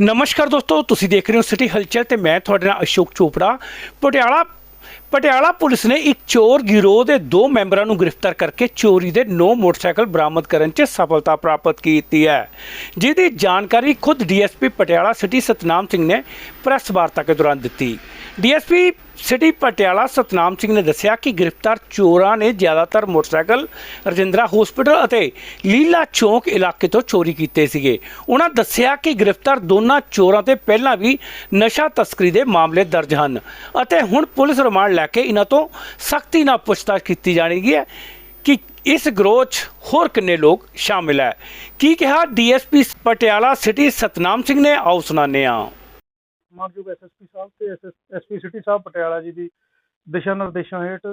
ਨਮਸਕਾਰ ਦੋਸਤੋ, ਤੁਸੀਂ ਦੇਖ ਰਹੇ ਹੋ ਸਿਟੀ ਹਲਚਲ ਤੇ ਮੈਂ ਤੁਹਾਡੇ ਨਾਲ ਅਸ਼ੋਕ ਚੋਪੜਾ। ਪਟਿਆਲਾ ਪਟਿਆਲਾ ਪੁਲਿਸ ਨੇ ਇੱਕ ਚੋਰ ਗਿਰੋਹ ਦੇ ਦੋ ਮੈਂਬਰਾਂ ਨੂੰ ਗ੍ਰਿਫਤਾਰ ਕਰਕੇ ਚੋਰੀ ਦੇ 9 ਮੋਟਰਸਾਈਕਲ ਬਰਾਮਦ ਕਰਨ 'ਚ ਸਫਲਤਾ ਪ੍ਰਾਪਤ ਕੀਤੀ ਹੈ। ਜਿਹਦੀ ਜਾਣਕਾਰੀ ਖੁਦ ਡੀਐਸਪੀ ਪਟਿਆਲਾ ਸਿਟੀ ਸਤਨਾਮ ਸਿੰਘ ਨੇ ਪ੍ਰੈਸ ਵਾਰਤਾ ਕੇ ਦੌਰਾਨ ਦਿੱਤੀ। ਡੀਐਸਪੀ ਸਿਟੀ ਪਟਿਆਲਾ ਸਤਨਾਮ ਸਿੰਘ ਨੇ ਦੱਸਿਆ ਕਿ ਗ੍ਰਿਫਤਾਰ ਚੋਰਾਂ ਨੇ ਜ਼ਿਆਦਾਤਰ ਮੋਟਰਸਾਈਕਲ, ਰਜਿੰਦਰਾ ਹਸਪੀਟਲ ਅਤੇ ਲੀਲਾ ਚੌਂਕ ਇਲਾਕੇ ਤੋਂ ਚੋਰੀ ਕੀਤੇ ਸੀਗੇ। ਉਹਨਾਂ ਦੱਸਿਆ ਕਿ ਗ੍ਰਿਫਤਾਰ ਦੋਨਾਂ ਚੋਰਾਂ ਤੇ ਪਹਿਲਾਂ ਵੀ ਨਸ਼ਾ ਤਸਕਰੀ ਦੇ ਮਾਮਲੇ ਦਰਜ ਹਨ ਅਤੇ ਹੁਣ ਪੁਲਿਸ ਰਿਮਾਂਡ ਲੈ ਕੇ ਇਹਨਾਂ ਤੋਂ ਸਖਤੀ ਨਾਲ ਪੁੱਛਤਾਛ ਕੀਤੀ ਜਾਣੀ ਹੈ ਕਿ ਇਸ ਗਰੋਹ 'ਚ ਹੋਰ ਕਿੰਨੇ ਲੋਕ ਸ਼ਾਮਿਲ ਹੈ। ਕੀ ਕਿਹਾ ਡੀਐਸਪੀ ਪਟਿਆਲਾ ਸਿਟੀ ਸਤਨਾਮ ਸਿੰਘ ਨੇ? ਆਓ ਸੁਣਾਉਂਦੇ ਹਾਂ। ਮਾਨਯੋਗ ਐਸਐਸਪੀ ਸਾਹਿਬ ਤੇ ਐਸਪੀ ਸਿਟੀ ਸਾਹਿਬ ਪਟਿਆਲਾ ਜੀ ਦੀ ਦਿਸ਼ਾ ਨਿਰਦੇਸ਼ਾਂ ਹੇਠ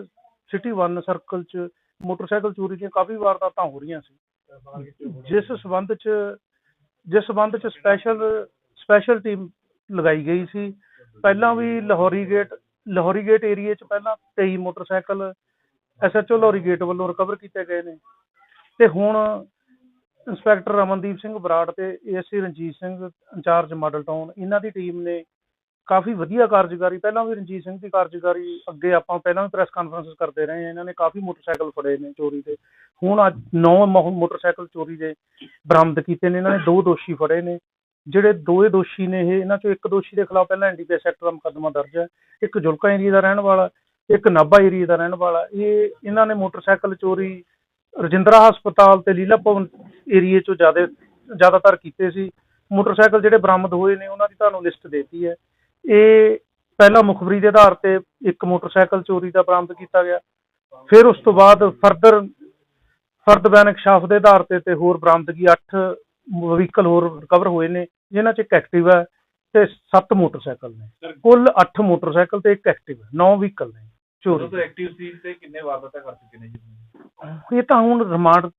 ਸਿਟੀ 1 ਸਰਕਲ 'ਚ ਮੋਟਰਸਾਈਕਲ ਚੋਰੀ ਦੀਆਂ ਕਾਫੀ ਵਾਰਦਾਤਾਂ ਹੋ ਰਹੀਆਂ ਸੀ। ਜਿਸ ਸਬੰਧ 'ਚ, ਜਿਸ ਸਬੰਧ 'ਚ ਸਪੈਸ਼ਲ ਸਪੈਸ਼ਲ ਟੀਮ ਲਗਾਈ ਗਈ ਸੀ। ਪਹਿਲਾਂ ਵੀ Lahori Gate Lahori Gate area 'ਚ ਪਹਿਲਾਂ 23 ਮੋਟਰਸਾਈਕਲ ਐਸਐਚਓ ਲਾਹੌਰੀ ਗੇਟ ਵੱਲੋਂ ਰਿਕਵਰ ਕੀਤੇ ਗਏ ਨੇ। ਤੇ ਹੁਣ ਇੰਸਪੈਕਟਰ ਰਮਨਦੀਪ ਸਿੰਘ ਬਰਾੜ ਤੇ ASC Ranjit Singh in charge Model Town, ਇਹਨਾਂ ਦੀ ਟੀਮ ਨੇ ਕਾਫੀ ਵਧੀਆ ਕਾਰਜਕਾਰੀ, ਪਹਿਲਾਂ ਵੀ ਰਣਜੀਤ ਸਿੰਘ ਦੀ ਕਾਰਜਕਾਰੀ ਅੱਗੇ ਆਪਾਂ ਪਹਿਲਾਂ ਵੀ ਪ੍ਰੈਸ ਕਾਨਫਰੰਸ ਕਰਦੇ ਰਹੇ ਹਾਂ, ਇਹਨਾਂ ਨੇ ਕਾਫੀ ਮੋਟਰਸਾਈਕਲ ਫੜੇ ਨੇ ਚੋਰੀ ਦੇ। ਹੁਣ ਅੱਜ 9 ਮੋਟਰਸਾਈਕਲ ਚੋਰੀ ਦੇ ਬਰਾਮਦ ਕੀਤੇ ਨੇ, ਇਹਨਾਂ ਨੇ ਦੋ ਦੋਸ਼ੀ ਫੜੇ ਨੇ, ਜਿਹੜੇ ਦੋਏ ਦੋਸ਼ੀ ਨੇ ਇਹ, ਇਹਨਾਂ ਚੋਂ ਇੱਕ ਦੋਸ਼ੀ ਦੇ ਖਿਲਾਫ ਪਹਿਲਾਂ ਐਨਡੀਪੀਐਸ ਐਕਟ ਦਾ ਮੁਕੱਦਮਾ ਦਰਜ ਹੈ, ਇੱਕ ਜੁਲਕਾ ਏਰੀਆ ਦਾ ਰਹਿਣ ਵਾਲਾ, ਇੱਕ ਨਾਭਾ ਏਰੀਆ ਦਾ ਰਹਿਣ ਵਾਲਾ, ਇਹ, ਇਹਨਾਂ ਨੇ ਮੋਟਰਸਾਈਕਲ ਚੋਰੀ ਰਜਿੰਦਰਾ ਹਸਪਤਾਲ ਤੇ ਲੀਲਾ ਭਵਨ ਏਰੀਏ ਚੋਂ ਜ਼ਿਆਦਾ ਜ਼ਿਆਦਾਤਰ ਕੀਤੇ ਸੀ। ਮੋਟਰਸਾਈਕਲ ਜਿਹੜੇ ਬਰਾਮਦ ਹੋਏ ਨੇ ਉਹਨਾਂ ਦੀ ਤੁਹਾਨੂੰ ਲਿਸਟ ਦੇਤੀ ਹੈ। ਇਹ ਪਹਿਲਾ ਮੁਖਬਰੀ ਦੇ ਆਧਾਰ ਤੇ ਇੱਕ ਮੋਟਰਸਾਈਕਲ ਚੋਰੀ ਦਾ ਬਰਾਮਦ ਕੀਤਾ ਗਿਆ। ਫਿਰ ਉਸ ਤੋਂ ਬਾਅਦ ਫਰਦਰ ਫਰਦ ਬਿਆਨ ਇਕਸ਼ਾਫ ਦੇ ਆਧਾਰ ਤੇ ਤੇ ਹੋਰ ਬਰਾਮਦਗੀ 8 ਵਹੀਕਲ ਹੋਰ ਰਿਕਵਰ ਹੋਏ ਨੇ ਜਿਨ੍ਹਾਂ 'ਚ ਇੱਕ ਐਕਟਿਵ ਹੈ ਤੇ 7 ਮੋਟਰਸਾਈਕਲ ਨੇ। ਕੁੱਲ 8 ਮੋਟਰਸਾਈਕਲ ਤੇ ਇੱਕ ਐਕਟਿਵ ਹੈ 9 ਵਹੀਕਲ ਨੇ ਚੋਰੀ ਤੋਂ ਐਕਟਿਵ ਸੀ ਤੇ ਕਿੰਨੇ ਵਾਰਦਾਤਾਂ ਕਰ ਚੁੱਕੇ ਨੇ ਜੀ? ਇਹ ਤਾਂ ਹੁਣ ਰਿਮਾਂਡ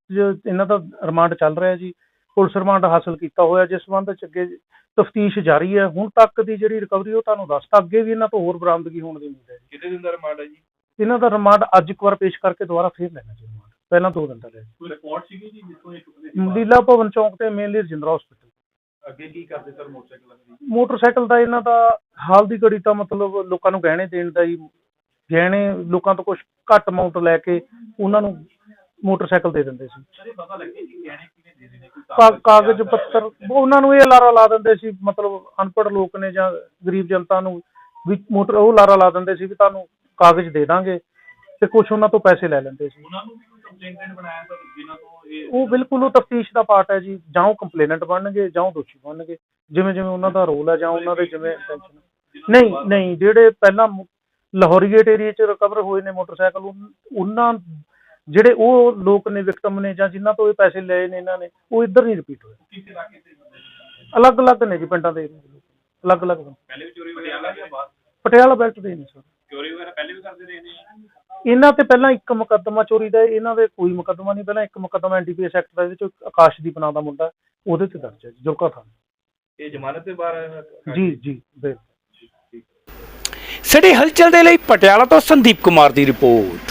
ਇਹਨਾਂ ਦਾ ਰਿਮਾਂਡ ਚੱਲ ਰਿਹਾ ਜੀ। ਪੁਲਿਸ ਰਿਮਾਂਡ ਹਾਸਲ ਕੀਤਾ ਹੋਇਆ ਜਿਸ ਸੰਬੰਧ ਚ ਅੱਗੇ ਤਫਤੀਸ਼ ਜਾਰੀ ਹੈ। ਹੁਣ ਤੱਕ ਦੀ ਜਿਹੜੀ ਰਿਕਵਰੀ ਉਹ ਤੁਹਾਨੂੰ ਦੱਸਤਾ। ਅੱਗੇ ਵੀ ਇਹਨਾਂ ਤੋਂ ਹੋਰ ਬਰਾਮਦਗੀ ਹੋਣ ਦੀ ਉਮੀਦ ਹੈ ਜੀ। ਕਿੰਨੇ ਦਿਨ ਦਾ ਰਿਮਾਂਡ ਹੈ ਜੀ? ਇਹਨਾਂ ਦਾ ਰਿਮਾਂਡ ਅੱਜ ਇੱਕ ਵਾਰ ਪੇਸ਼ ਕਰਕੇ ਦੁਬਾਰਾ ਫੇਰ ਲੈਣਾ ਜੀ ਰਿਮਾਂਡ। ਪਹਿਲਾਂ ਦੋ ਦਿਨ ਦਾ ਲਿਆ ਕੋਈ ਰਿਪੋਰਟ ਸੀਗੀ ਜੀ ਜਿੱਥੋਂ ਇਹ ਚੁੱਕਦੇ ਲੀਲਾ ਭਵਨ ਚੌਂਕ ਤੇ ਮੇਨਲੀ ਰਜਿੰਦਰਾ ਹਸਪੀਟਲ ਅੱਗੇ ਕੀ ਕਰਦੇ ਸਰ ਮੋਟਰਸਾਈਕਲ ਦੀ ਮੋਟਰਸਾਈਕਲ ਦਾ ਇਹਨਾਂ ਦਾ ਹਾਲ ਦੀ ਘੜੀ ਤਾਂ ਮਤਲਬ ਲੋਕਾਂ ਨੂੰ ਗਹਿਣੇ ਦੇਣ ਦਾ ਹੀ ਗਹਿਣੇ ਲੋਕਾਂ ਤੋਂ ਕੁਝ ਘੱਟ ਅਮਾਉਂਟ ਲੈ ਕੇ ਉਹਨਾਂ ਨੂੰ ਮੋਟਰਸਾਈਕਲ ਦੇ ਦਿੰਦੇ ਸੀ। ਕਿ ਕਾਗਜ਼ ਪੱਤਰ ਉਹਨਾਂ ਨੂੰ ਇਹ ਲਾਰਾ ਲਾ ਦਿੰਦੇ ਸੀ ਮਤਲਬ ਅਨਪੜ੍ਹ ਲੋਕ ਨੇ ਜਾਂ ਗਰੀਬ ਜਨਤਾ ਨੂੰ ਵੀ ਮੋਟਰ ਉਹ ਲਾਰਾ ਲਾ ਦਿੰਦੇ ਸੀ ਵੀ ਤੁਹਾਨੂੰ ਕਾਗਜ਼ ਦੇ ਦਾਂਗੇ ਤੇ ਕੁਝ ਉਹਨਾਂ ਤੋਂ ਪੈਸੇ ਲੈ ਲੈਂਦੇ ਸੀ। ਉਹਨਾਂ ਨੂੰ ਵੀ ਕੋਈ ਕੰਪਲੇਂਟ ਬਣਾਇਆ ਸਰ ਜਿਨ੍ਹਾਂ ਤੋਂ ਇਹ ਉਹ ਬਿਲਕੁਲ ਉਹ ਤਫਤੀਸ਼ ਦਾ ਪਾਰਟ ਹੈ ਜੀ ਜਾਂ ਉਹ ਕੰਪਲੇਨੈਂਟ ਬਣਨਗੇ ਜਾਂ ਉਹ ਦੋਸ਼ੀ ਬਣਨਗੇ। ਜਿਵੇਂ ਜਿਵੇਂ ਉਹਨਾਂ ਦਾ ਰੋਲ ਹੈ ਜਾਂ ਉਹਨਾਂ ਦੇ ਜਿਵੇਂ intention ਨਹੀਂ ਨਹੀਂ ਜਿਹੜੇ ਪਹਿਲਾਂ ਮੁ- ਲਾਹੌਰੀ ਗੇਟ ਏਰੀਆ 'ਚ ਰਿਕਵਰ ਹੋਏ ਨੇ ਮੋਟਰਸਾਈਕਲ ਉਹਨਾਂ ਜਿਹੜੇ ਉਹ ਲੋਕ ਨੇ ਵਿਕਟਮ ਨੇ ਜਾਂ ਜਿਨ੍ਹਾਂ ਤੋਂ ਇਹ ਪੈਸੇ ਲਏ ਨੇ ਇਹਨਾਂ ਨੇ ਉਹ ਇੱਧਰ ਨਹੀਂ ਰਿਪੀਟ ਹੋਏ। ਅਲੱਗ-ਅਲੱਗ ਨੇ ਜੀ ਪਿੰਡਾਂ ਦੇ ਅਲੱਗ-ਅਲੱਗ। ਪਹਿਲੇ ਵੀ ਚੋਰੀ ਪਟਿਆਲਾ ਜਾਂ ਬਾਅਦ? ਪਟਿਆਲਾ ਬੈਲਟ ਦੇ ਨੇ ਸਰ ਚੋਰੀ ਵਗੈਰਾ ਪਹਿਲੇ ਵੀ ਕਰਦੇ ਰਹੇ ਨੇ? ਇਹਨਾਂ ਤੇ ਪਹਿਲਾਂ ਇੱਕ ਮੁਕੱਦਮਾ ਚੋਰੀ ਦਾ ਇਹਨਾਂ ਦੇ ਕੋਈ ਮੁਕੱਦਮਾ ਨਹੀਂ ਪਹਿਲਾਂ ਇੱਕ ਮੁਕੱਦਮਾ ਐਨਡੀਪੀਐਸ ਐਕਟ ਦਾ ਇਹਦੇ ਚ ਆਕਾਸ਼ਦੀਪ ਨਾਂ ਦਾ ਮੁੰਡਾ ਉਹਦੇ ਤੇ ਦਰਜ ਹੈ ਜੀ, ਜੁਲਕਾ ਥਾਣੇ। ਇਹ ਜ਼ਮਾਨਤ ਤੇ ਬਾਹਰ? ਜੀ ਜੀ ਬਿਲਕੁਲ। ਸਿਟੀ ਹਲਚਲ ਦੇ ਲਈ ਪਟਿਆਲਾ ਤੋਂ ਸੰਦੀਪ ਕੁਮਾਰ ਦੀ ਰਿਪੋਰਟ।